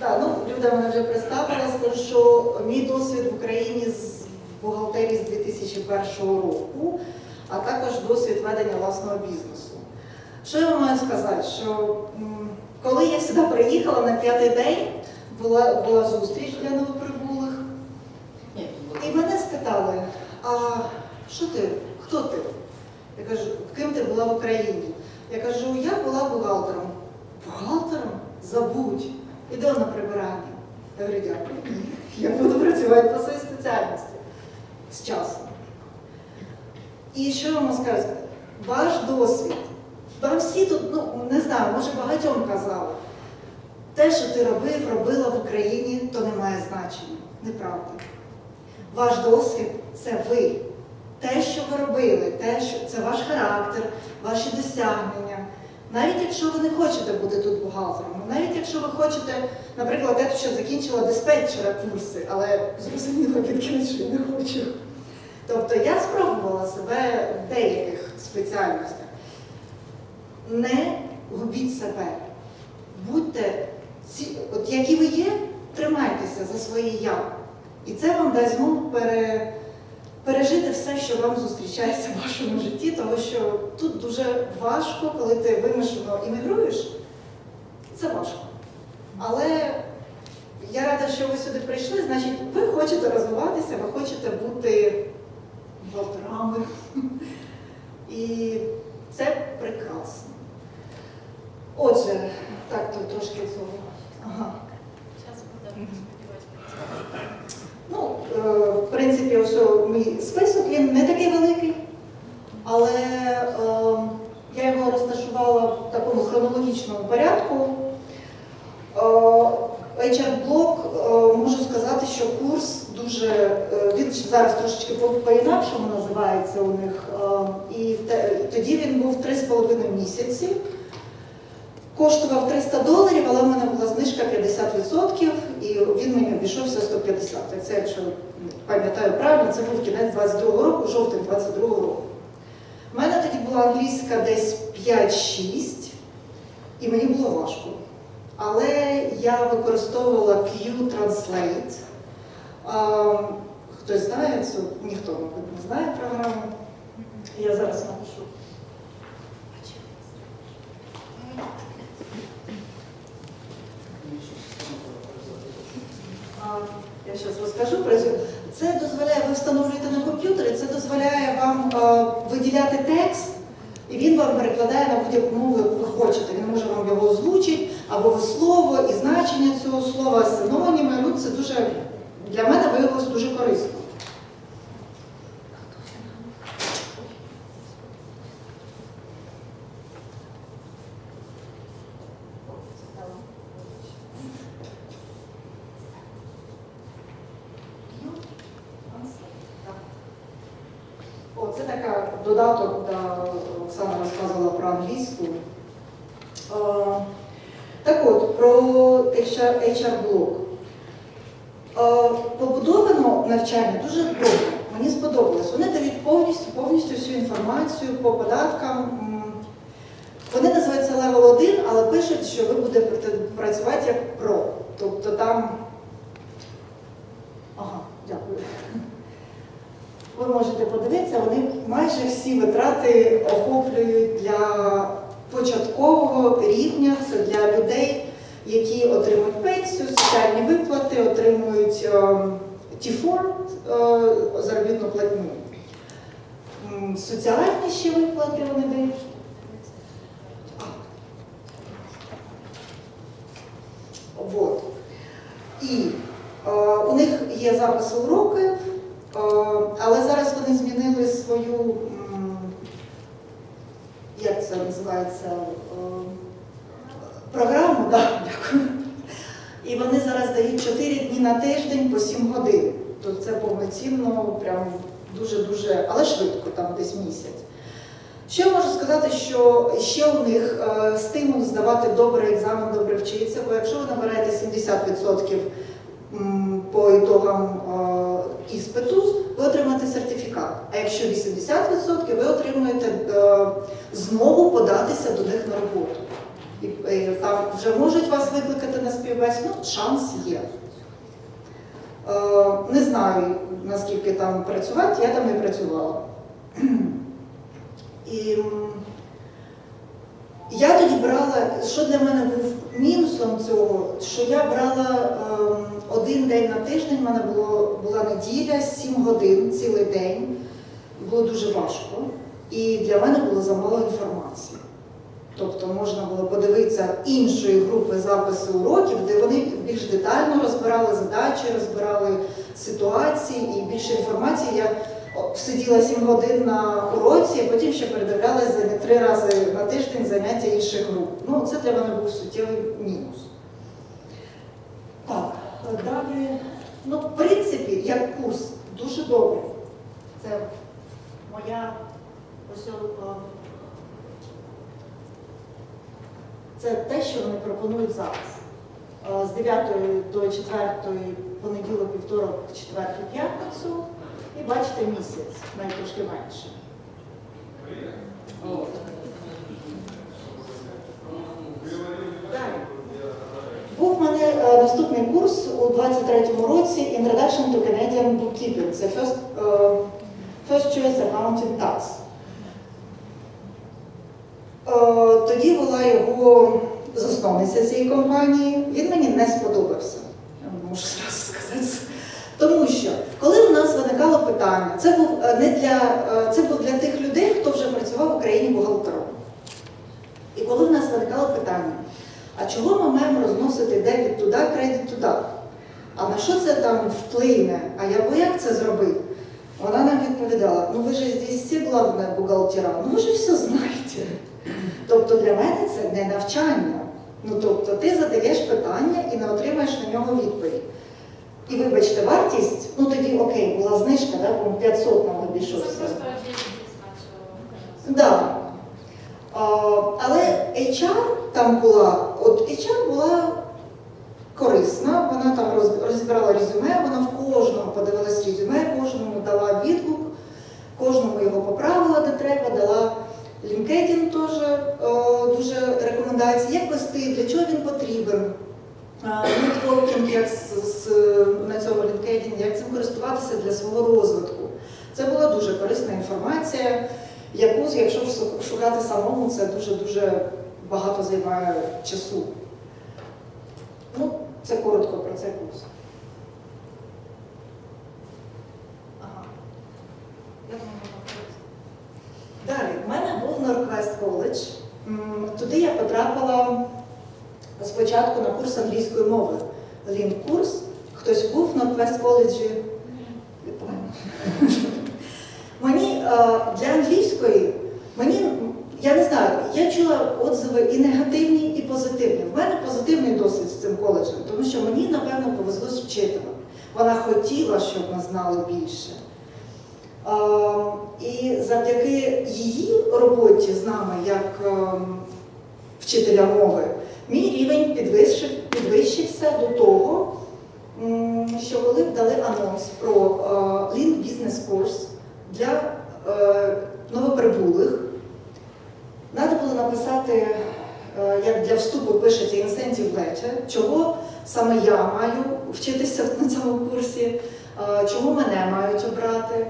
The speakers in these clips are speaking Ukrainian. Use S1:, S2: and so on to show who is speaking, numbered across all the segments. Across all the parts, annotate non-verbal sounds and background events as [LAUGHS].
S1: Да, ну, Люда мене вже представила, скажу, що мій досвід в Україні з бухгалтерії з 2001 року, а також досвід ведення власного бізнесу. Що я вам маю сказати? Що коли я сюди приїхала на п'ятий день, була, була зустріч для новоприбулих, і мене спитали, а що ти? Хто ти? Я кажу, ким ти була в Україні? Я кажу, я була бухгалтером. Бухгалтером? Забудь. Іду на прибирання. Я говорю, дякую. Я буду працювати по своїй спеціальності з часом. І що вам сказати? Ваш досвід. Вам всі тут, ну не знаю, може багатьом казали. Те, що ти робив, робила в Україні, то не має значення. Неправда. Ваш досвід це ви. Те, що ви робили, те, що це ваш характер, ваші досягнення. Навіть якщо ви не хочете бути тут бухгалтером, навіть якщо ви хочете, наприклад, тут ще закінчила диспетчера курси, але зрозуміло під кінець, що не хочу. Тобто я спробувала себе в деяких спеціальностях. Не губіть себе. Будьте ці, от які ви є, тримайтеся за своє я. І це вам дасть змогу пере, пережити все, що вам зустрічається в вашому житті, тому що тут дуже важко, коли ти вимушено іммігруєш, це важко. Але я рада, що ви сюди прийшли, значить, ви хочете розвиватися, ви хочете бути бухгалтерами. І це прекрасно. Отже, так, тут трошки цього. Ага.
S2: Зараз будемо сподіватися.
S1: Мій список він не такий великий, але е, я його розташувала в такому хронологічному порядку. Е, HR-блок, е, можу сказати, що курс дуже, е, він зараз трошечки по- по-інакшому називається у них. е, І те- тоді він був 3,5 місяці. Коштував 300 доларів, але в мене була знижка 50%, і він мені обійшовся 150. Це, якщо пам'ятаю правильно, це був кінець 22-го року, жовтень 22-го року. У мене тоді була англійська десь 5-6, і мені було важко. Але я використовувала Q-Translate. Хтось знає цю? Ніхто, мабуть, не знає програму. Я зараз напишу. Я зараз розкажу про це. Це дозволяє, ви встановлюєте на комп'ютері, це дозволяє вам виділяти текст, і він вам перекладає на будь-яку мову, яку ви хочете. Він може вам його озвучити, або слово, і значення цього слова, синоніми. Ну, це дуже для мене виявилось дуже корисно. О, це така додаток, де Оксана розказувала про англійську. Е, Так от, про HR, HR-блок. Е, Побудовано навчання дуже добре. Мені сподобалось. Вони дають повністю, повністю всю інформацію по податкам. Вони називаються Level 1, але пишуть, що ви будете працювати як про. Тобто там. Ага, дякую. Ви можете подивитися, вони майже всі витрати охоплюють для початкового рівня, це для людей, які отримують пенсію, соціальні виплати, отримують T4, е, заробітну платню. Соціальні ще виплати вони дають. Вот. І е, у них є запис уроків, е, але зараз вони змінили свою, м, як це називається, е, програму, да. І вони зараз дають 4 дні на тиждень по 7 годин. Тобто це повноцінно, прям дуже-дуже, але швидко, там десь місяць. Я можу сказати, що ще у них е, стимул здавати добрий екзамен, добре вчитися, бо якщо ви набираєте 70% по ітогам е, іспиту, ви отримаєте сертифікат. А якщо 80%, ви отримуєте е, змогу податися до них на роботу. там вже можуть вас викликати на співбесіду, ну, шанс є. Е, не знаю, наскільки там працювати, я там не працювала. [CLEARS THROAT] І я тоді брала, що для мене був мінусом цього, що я брала ем, один день на тиждень, в мене було, була неділя, 7 годин, цілий день. Було дуже важко. І для мене було замало інформації. Тобто можна було подивитися іншої групи записи уроків, де вони більш детально розбирали задачі, розбирали ситуації і більше інформації. Я сиділа 7 годин на уроці, а потім ще передивлялася три рази на тиждень заняття інших груп. Ну, це для мене був суттєвий мінус. Так, далі. Ну, в принципі, як курс, дуже добре. Це моя ось. Це те, що вони пропонують зараз. Е, З 9 до 4 понеділок, вівторок, четвер і п'ятницю. І бачите місяць, навіть менше. Був в мене е, наступний курс у 23-му році Introduction to Canadian Bookkeeping. Це first, е, first Choice Accounting Tax. Е, Тоді була його засновниця цієї компанії. Він мені не сподобався. Я можу зразу сказати. Тому що, коли у нас виникало питання, це був е, не для е, це був для тих людей, хто вже працював в Україні бухгалтером. І коли в нас виникало питання, а чого ми маємо розносити дебіт туди, кредит туди? А на що це там вплине? А я бо як це зробити? Вона нам відповідала: ну ви ж здесь всі головне бухгалтера, ну ви ж все знаєте. Тобто для мене це не навчання. Ну тобто ти задаєш питання і не отримаєш на нього відповідь. І вибачте, вартість, ну тоді окей, була знижка, да, по 500 нам обійшовся. Да. А, але HR там була, от HR була корисна, вона там розібрала резюме, вона в кожному подивилась резюме, кожному дала відгук, кожному його поправила, де треба, дала LinkedIn теж е, дуже рекомендації, як вести, для чого він потрібен. А, Нетворкінг як на цьому LinkedIn, як цим користуватися для свого розвитку. Це була дуже корисна інформація яку, якщо шукати самому, це дуже-дуже багато займає часу. Ну, це коротко про цей курс. Ага. Я думаю, Далі, в мене був Норквест коледж. Туди я потрапила спочатку на курс англійської мови. Лінк-курс. Хтось був в Норквест коледжі? Мені е, для англійської, мені, я не знаю, я чула отзиви і негативні, і позитивні. В мене позитивний досвід з цим коледжем, тому що мені, напевно, повезло з вчителем. Вона хотіла, щоб ми знали більше. Е, і завдяки її роботі з нами, як е, вчителя мови, мій рівень підвищив, підвищився до того, що коли дали анонс про е, Lean Business Course, для е, новоприбулих треба було написати, е, як для вступу пишеться incentive letter, чого саме я маю вчитися [LAUGHS] на цьому курсі, чому мене мають обрати.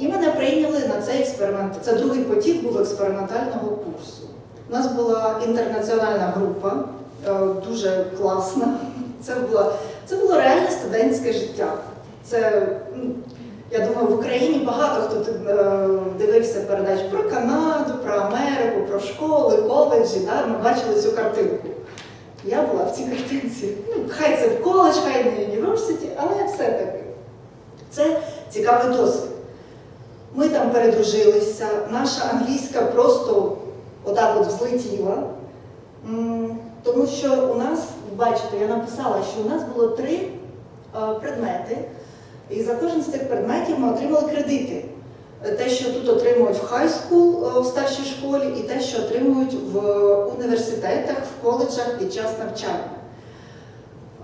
S1: І мене прийняли на цей експеримент. Це другий потік був експериментального курсу. У нас була інтернаціональна група, е, дуже класна. Це було, це було реальне студентське життя. Це я думаю, в Україні багато хто е, дивився передач про Канаду, про Америку, про школи, коледжі. Да? Ми бачили цю картинку. Я була в цій картинці. Ну, хай це в коледж, хай не університі, але все-таки це цікавий досвід. Ми там передружилися, наша англійська просто отак от взлетіла. Тому що у нас, бачите, я написала, що у нас було три е, предмети. І за кожен з цих предметів ми отримали кредити. Те, що тут отримують в хайскул в старшій школі, і те, що отримують в університетах, в коледжах під час навчання.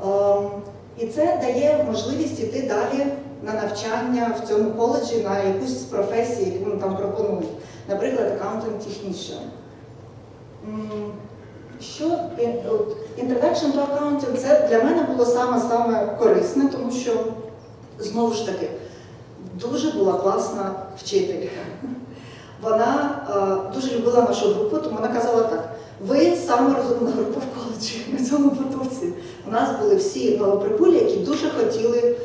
S1: Ем, І це дає можливість йти далі на навчання в цьому коледжі на якусь з професій, яку там пропонують. Наприклад, accountant technician. Що Introduction to Accounting це для мене було саме-саме корисне, тому що знову ж таки дуже була класна вчителька. Вона е, дуже любила нашу групу, тому вона казала так: ви саме розумна група в коледжі на цьому потоці. У нас були всі новоприбулі, які дуже хотіли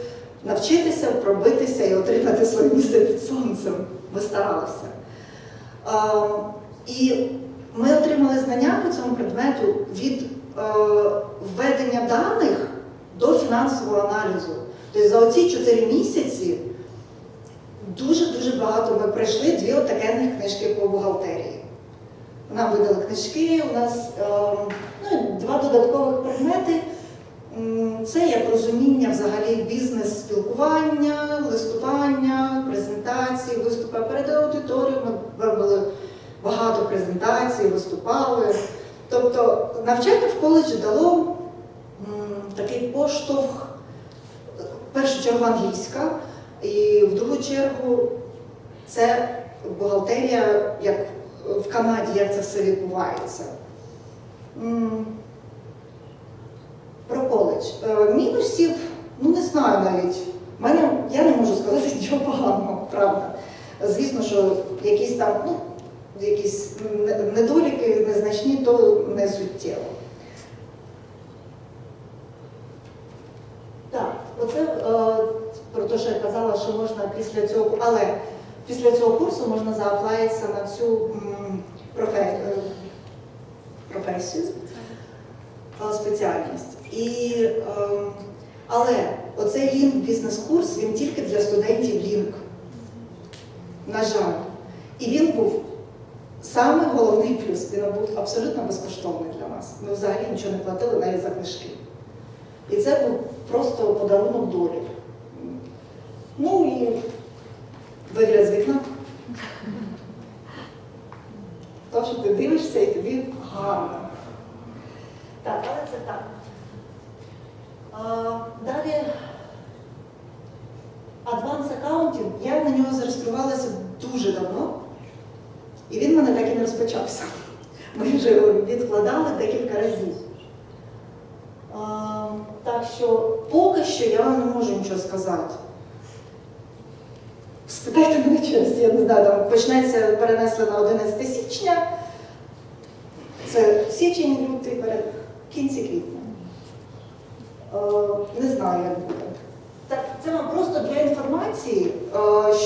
S1: навчитися, пробитися і отримати своє місце під сонцем. Ви старалися. Е, і ми отримали знання по цьому предмету від е, введення даних до фінансового аналізу. Тобто за оці 4 місяці дуже-дуже багато ми пройшли дві отакенних книжки по бухгалтерії. Нам видали книжки, у нас е, ну, два додаткових предмети. Це як розуміння взагалі бізнес-спілкування, листування, презентації, виступи перед аудиторією. Презентацій, виступали. Тобто навчання в коледжі дало м, такий поштовх, в першу чергу англійська, і в другу чергу це бухгалтерія, як в Канаді, як це все відбувається. М, Про коледж. Е, Мінусів, ну не знаю навіть. Мене, я не можу сказати [LAUGHS] нічого поганого, правда. Звісно, що якісь там, ну, якісь не- недоліки незначні, то не суттєво. Так, оце е, про те, що я казала, що можна після цього, але після цього курсу можна зааплаїтися на цю профе- е, професію, е, спеціальність. І, е, але оцей лінк бізнес-курс він тільки для студентів лінк. На жаль. І він був саме головний плюс. Він був абсолютно безкоштовний для нас. Ми взагалі нічого не платили навіть за книжки. І це був просто подарунок долі. Ну і вигляд з вікна. Тому що ти дивишся і тобі гарно. Так, але це так. А, далі Advanced Accounting, я на нього зареєструвалася дуже давно, і він в мене розпочався. Ми вже відкладали декілька разів. А, так що поки що я не можу нічого сказати. Спитайте мене через, я не знаю, там почнеться перенесли на 11 січня. Це січень, лютий, перед кінці квітня. Не знаю, як буде. Так, це вам просто для інформації,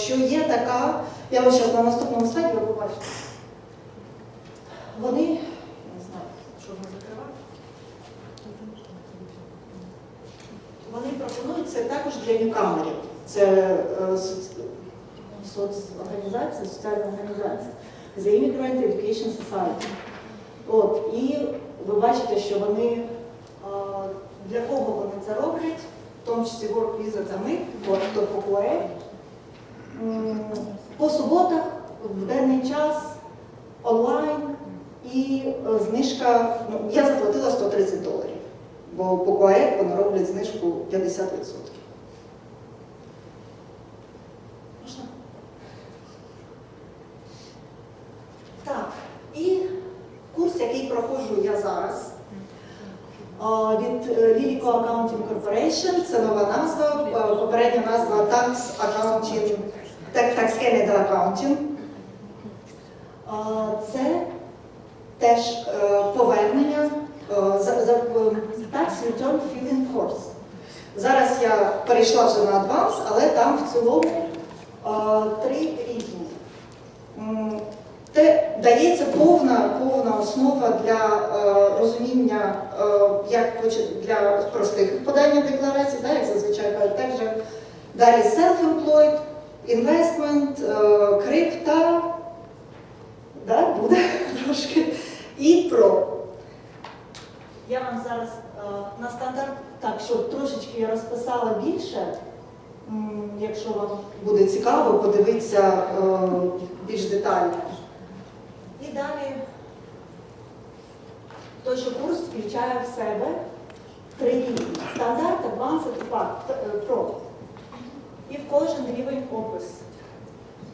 S1: що є така, я вам зараз на наступному слайді ви побачите. Вони, не знаю, що вони закривають. Вони пропонують це також для ньюкамерів. Це е, соц- соцорганізація, соціальна організація. The Immigrant Education Society. От, і ви бачите, що вони е, для кого вони це роблять, в тому числі Work Visa це ми, хто по КУЕ. М, По суботах, в денний час, онлайн і е, знижка, ну, я заплатила 130 доларів, бо по КУЕ вони роблять знижку 50%. Можна? Так, і курс, який проходжу я зараз, від е, Lilico Accounting Corporation, це нова назва, е, попередня назва Tax Accounting, Tax Canada Accounting. Це теж е, повернення е, е, Return Filling Course. Зараз я перейшла вже на адванс, але там в цілому три рівні. М, Те дається повна, повна основа для е, розуміння, е, як для простих подання декларацій, так, як зазвичай кажуть, також далі self-employed, investment, е, крипта, да, буде [LAUGHS] трошки, і про. Я вам зараз е, на стандарт, так, щоб трошечки я розписала більше, якщо вам буде цікаво, подивитися е, більш детально. І далі той же курс включає в себе три рівні. Стандарт, Advanced е, Pro. І в кожен рівень опис.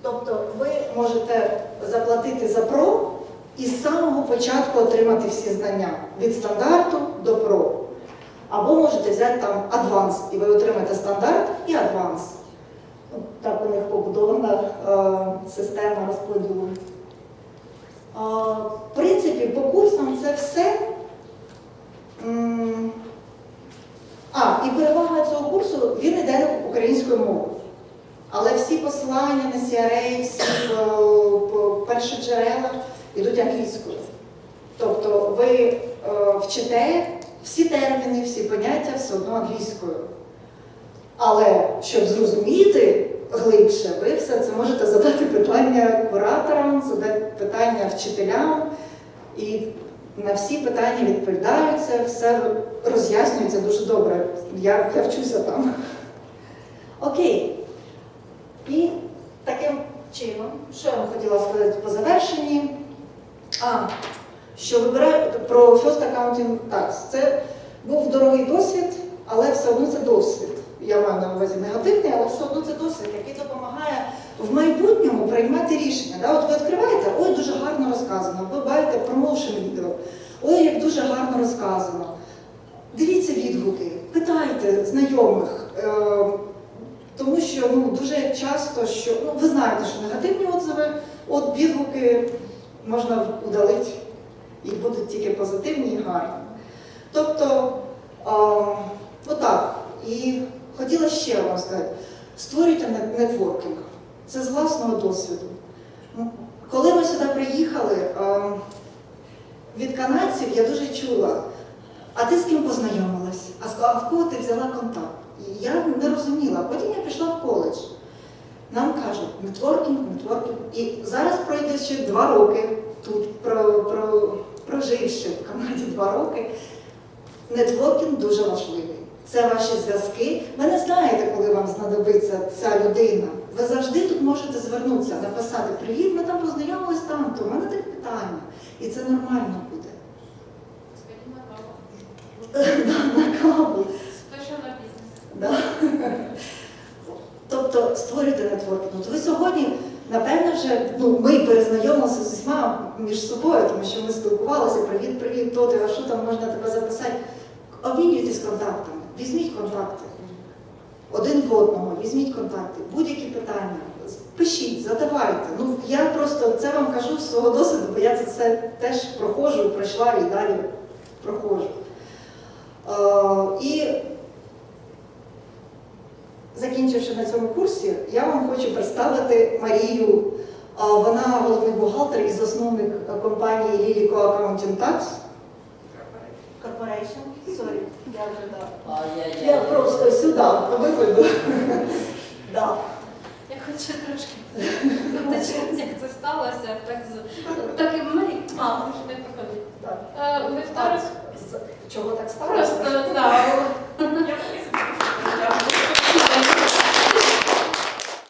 S1: Тобто ви можете заплатити за Pro і з самого початку отримати всі знання від стандарту до про. Або можете взяти там адванс, і ви отримаєте стандарт і адванс. Ну, Так у них побудована е, система розподілу. Е, в принципі, по курсам це все. А, і перевага цього курсу він йде українською мовою. Але всі посилання на CRA, всі е, перші джерела йдуть англійською. Тобто ви е, вчите всі терміни, всі поняття все одно англійською. Але щоб зрозуміти глибше, ви все це можете задати питання кураторам, задати питання вчителям, і на всі питання відповідаються, все роз'яснюється дуже добре. Я, я вчуся там. Окей. І таким чином, що я вам хотіла сказати по завершенні? А, що вибираю про First Accounting Tax. Це був дорогий досвід, але все одно це досвід. Я маю на увазі негативний, але все одно це досвід, який допомагає в майбутньому приймати рішення. Да? От ви відкриваєте, ой, дуже гарно розказано, ви бачите промоушен відео, ой, як дуже гарно розказано. Дивіться відгуки, питайте знайомих. Е, тому що ну, дуже часто, що ну, ви знаєте, що негативні отзиви, от відгуки можна удалити і будуть тільки позитивні і гарні. Тобто, а, отак. І хотіла ще вам сказати, створюйте нетворкінг. Це з власного досвіду. Коли ми сюди приїхали, а, від канадців я дуже чула, а ти з ким познайомилась? А а в кого ти взяла контакт? І я не розуміла. Потім я пішла в коледж. Нам кажуть, нетворкінг, нетворкінг. І зараз пройде ще два роки тут, про, про, проживши в Канаді два роки. Нетворкінг дуже важливий. Це ваші зв'язки. Ви не знаєте, коли вам знадобиться ця людина. Ви завжди тут можете звернутися, написати Привіт, ми там познайомились там, то у мене таке питання. І це нормально буде.
S2: Сходимо на каву.
S1: На каву.
S2: Спеша на бізнес.
S1: Да. Тобто створюйте нетворкінг. От ви сьогодні, вже ну, ми перезнайомилися з усіма між собою, тому що ми спілкувалися, привіт, привіт, то ти, а що там можна тебе записати. Обмінюйтесь контактами, візьміть контакти. Один в одного, візьміть контакти, будь-які питання, пишіть, задавайте. Ну, я просто це вам кажу з свого досвіду, бо я це все теж проходжу, пройшла і далі проходжу. Е, і закінчивши на цьому курсі, я вам хочу представити Марію. А, Вона головний бухгалтер і засновник е, компанії Lilico Accounting Tax Corporation. Sorry, я вже да. Я просто сюди виходу. Да.
S2: Я хочу трошки як це сталося. Так, з- так і ми. А, може не проходить.
S1: Так.
S2: Е, вівторок
S1: Чого так
S2: просто